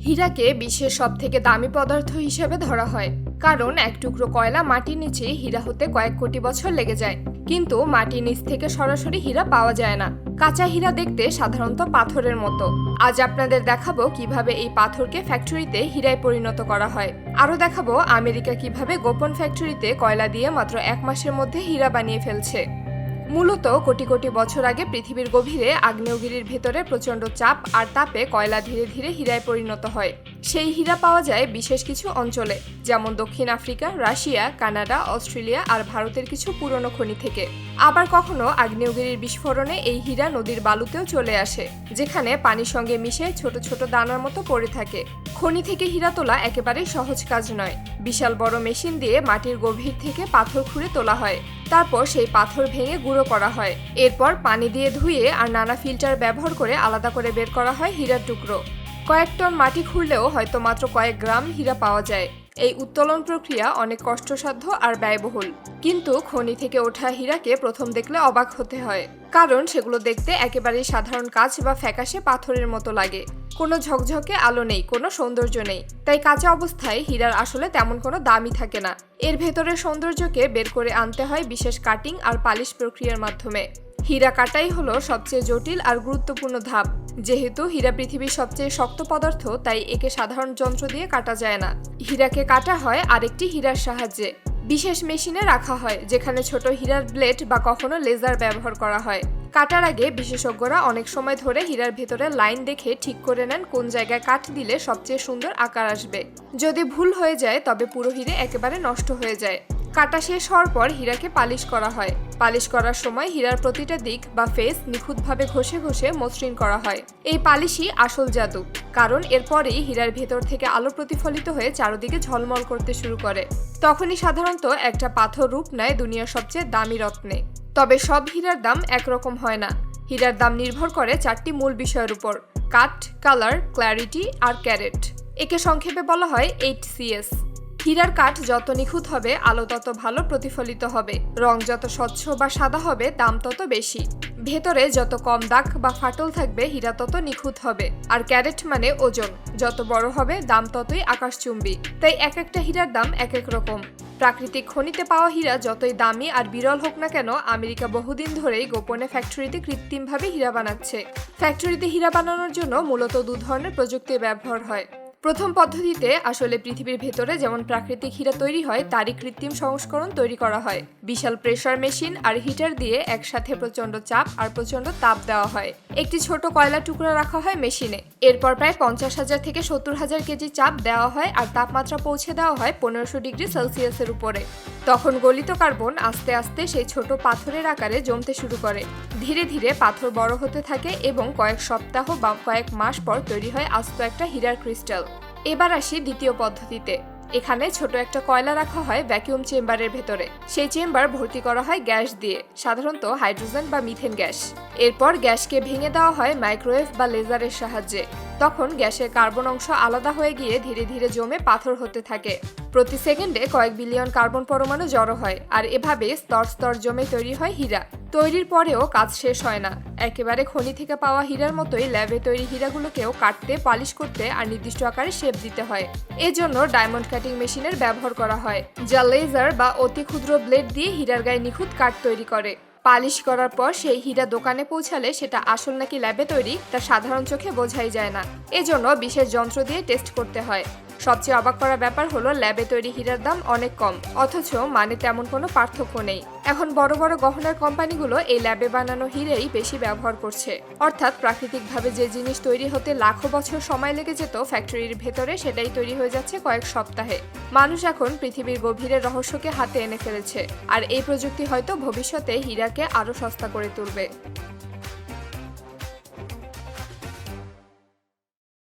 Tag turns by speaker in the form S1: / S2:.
S1: হীরাকে বিশ্বের সব থেকে দামি পদার্থ হিসেবে ধরা হয়। কারণ এক টুকরো কয়লা মাটির নিচে হীরা হতে কয়েক কোটি বছর লেগে যায়। কিন্তু মাটির নিচ থেকে সরাসরি হীরা পাওয়া যায় না। কাঁচা হীরা দেখতে সাধারণত পাথরের মতো। আজ আপনাদের দেখাবো কীভাবে এই পাথরকে ফ্যাক্টরিতে হীরায় পরিণত করা হয়। আরও দেখাবো আমেরিকা কীভাবে গোপন ফ্যাক্টরিতে কয়লা দিয়ে মাত্র এক মাসের মধ্যে হীরা বানিয়ে ফেলছে। মূলত কোটি কোটি বছর আগে পৃথিবীর গভীরে আগ্নেয়গিরির ভেতরে প্রচণ্ড চাপ আর তাপে কয়লা ধীরে ধীরে হীরায় পরিণত হয়। সেই হীরা পাওয়া যায় বিশেষ কিছু অঞ্চলে, যেমন দক্ষিণ আফ্রিকা, রাশিয়া, কানাডা, অস্ট্রেলিয়া আর ভারতের কিছু পুরনো খনি থেকে। আবার কখনো আগ্নেয়গিরির বিস্ফোরণে এই হীরা নদীর বালুতেও চলে আসে, যেখানে পানির সঙ্গে মিশে ছোট ছোট দানার মতো পড়ে থাকে। খনি থেকে হীরা তোলা একেবারেই সহজ কাজ নয়। বিশাল বড় মেশিন দিয়ে মাটির গভীর থেকে পাথর খুঁড়ে তোলা হয়। তারপর সেই পাথর ভেঙে গুঁড়ো করা হয়। এরপর পানি দিয়ে ধুয়ে আর নানা ফিল্টার ব্যবহার করে আলাদা করে বের করা হয় হীরার টুকরো। কয়েক টন মাটি খুঁড়লেও হয়তো মাত্র কয়েক গ্রাম হীরা পাওয়া যায়। এই উত্তোলন প্রক্রিয়া অনেক কষ্টসাধ্য আর ব্যয়বহুল। কিন্তু খনি থেকে ওঠা হীরাকে প্রথম দেখলে অবাক হতে হয়। কারণ সেগুলো দেখতে একেবারেই সাধারণ কাজ বা ফ্যাকাশে পাথরের মতো লাগে। কোনো ঝকঝকে আলো নেই, কোনো সৌন্দর্য নেই। তাই কাঁচা অবস্থায় হীরার আসলে তেমন কোনো দামই থাকে না। এর ভেতরের সৌন্দর্যকে বের করে আনতে হয় বিশেষ কাটিং আর পালিশ প্রক্রিয়ার মাধ্যমে। হীরা কাটাই হলো সবচেয়ে জটিল আর গুরুত্বপূর্ণ ধাপ। যেহেতু হীরা পৃথিবীর সবচেয়ে শক্ত পদার্থ, তাই একে সাধারণ যন্ত্র দিয়ে কাটা যায় না। হীরাকে কাটা হয় আরেকটি হীরার সাহায্যে। বিশেষ মেশিনে রাখা হয়, যেখানে ছোট হীরার ব্লেড বা কখনো লেজার ব্যবহার করা হয়। কাটার আগে বিশেষজ্ঞরা অনেক সময় ধরে হীরার ভেতরে লাইন দেখে ঠিক করে নেন কোন জায়গায় কাঠ দিলে সবচেয়ে সুন্দর আকার আসবে। যদি ভুল হয়ে যায়, তবে পুরো হিরে একেবারে নষ্ট হয়ে যায়। কাটা শেষ হওয়ার পর হীরাকে পালিশ করা হয়। পালিশ করার সময় হীরার প্রতিটা দিক বা ফেস নিখুঁতভাবে ঘষে ঘষে মসৃণ করা হয়। এই পালিশই আসল জাদু, কারণ এরপরেই হীরার ভেতর থেকে আলো প্রতিফলিত হয়ে চারদিকে ঝলমল করতে শুরু করে। তখনই সাধারণত একটা পাথর রূপ নেয় দুনিয়ার সবচেয়ে দামি রত্নে। তবে সব হীরার দাম একরকম হয় না। হীরার দাম নির্ভর করে চারটি মূল বিষয়ের উপর কাট কালার ক্ল্যারিটি আর ক্যারেট একে সংক্ষেপে বলা হয় এইট সিএস হীরার কাঠ যত নিখুঁত হবে, আলো তত ভালো প্রতিফলিত হবে। রং যত স্বচ্ছ বা সাদা হবে, দাম তত বেশি। ভেতরে যত কম দাগ বা ফাটল থাকবে, হীরা তত নিখুঁত হবে। আর ক্যারেট মানে ওজন। যত বড় হবে, দাম ততই আকাশচুম্বী। তাই এক একটা হীরার দাম এক এক রকম। প্রাকৃতিক খনিতে পাওয়া হীরা যতই দামি আর বিরল হোক না কেন, আমেরিকা বহুদিন ধরেই গোপনে ফ্যাক্টরিতে কৃত্রিমভাবে হীরা বানাচ্ছে। ফ্যাক্টরিতে হীরা বানানোর জন্য মূলত দু ধরনের প্রযুক্তি ব্যবহার হয়। প্রথম পদ্ধতিতে আসলে পৃথিবীর ভেতরে যেমন প্রাকৃতিক হীরা তৈরি হয়, তারই কৃত্রিম সংস্করণ তৈরি করা হয়। বিশাল প্রেশার মেশিন আর হিটার দিয়ে একসাথে প্রচণ্ড চাপ আর প্রচণ্ড তাপ দেওয়া হয়। একটি ছোট কয়লা টুকরা রাখা হয় মেশিনে। এরপর প্রায় পঞ্চাশ হাজার থেকে সত্তর হাজার কেজি চাপ দেওয়া হয় আর তাপমাত্রা পৌঁছে দেওয়া হয় পনেরোশো ডিগ্রি সেলসিয়াসের উপরে। তখন গলিত কার্বন আস্তে আস্তে সেই ছোট পাথরের আকারে জমতে শুরু করে। ধীরে ধীরে পাথর বড় হতে থাকে এবং কয়েক সপ্তাহ বা কয়েক মাস পর তৈরি হয় আস্ত একটা হীরার ক্রিস্টাল। এবার আসি দ্বিতীয় পদ্ধতিতে। এখানে ছোট একটা কয়লা রাখা হয় ভ্যাকিউম চেম্বারের ভেতরে। সেই চেম্বার ভর্তি করা হয় গ্যাস দিয়ে, সাধারণত হাইড্রোজেন বা মিথেন গ্যাস। এরপর গ্যাসকে ভেঙে দেওয়া হয় মাইক্রোওয়েভ বা লেজারের সাহায্যে। তখন গ্যাসের কার্বন অংশ আলাদা হয়ে গিয়ে ধীরে ধীরে জমে পাথর হতে থাকে। প্রতি সেকেন্ডে কয়েক বিলিয়ন কার্বন পরমাণু জড়ো হয়, আর এভাবে স্তর স্তর জমে তৈরি হয় হীরা। তৈরির পরেও কাজ শেষ হয় না। একেবারে খনি থেকে পাওয়া হীরার মতোই ল্যাবে তৈরি হীরাগুলোকেও কাটতে, পালিশ করতে আর নির্দিষ্ট আকারে শেপ দিতে হয়। এজন্য ডায়মন্ড কাটিং মেশিনের ব্যবহার করা হয়, যা লেজার বা অতি ক্ষুদ্র ব্লেড দিয়ে হীরার গায়ে নিখুঁত কাঠ তৈরি করে। পালিশ করার পর সেই হীরা দোকানে পৌঁছালে সেটা আসল নাকি ল্যাবে তৈরি, তা সাধারণ চোখে বোঝাই যায় না। এজন্য বিশেষ যন্ত্র দিয়ে টেস্ট করতে হয়। সবচেয়ে অবাক করা ব্যাপার হলো, ল্যাবে তৈরি হীরার দাম অনেক কম। অথচ মানে তেমন কোনো পার্থক্য নেই। এখন বড় বড় গহনার কোম্পানিগুলো এই ল্যাবে বানানো হীরেই বেশি ব্যবহার করছে। অর্থাৎ প্রাকৃতিকভাবে যে জিনিস তৈরি হতে লাখো বছর সময় লেগে যেত, ফ্যাক্টরির ভেতরে সেটাই তৈরি হয়ে যাচ্ছে কয়েক সপ্তাহে। মানুষ এখন পৃথিবীর গভীরের রহস্যকে হাতে এনে ফেলেছে। আর এই প্রযুক্তি হয়তো ভবিষ্যতে হীরাকে আরও সস্তা করে তুলবে।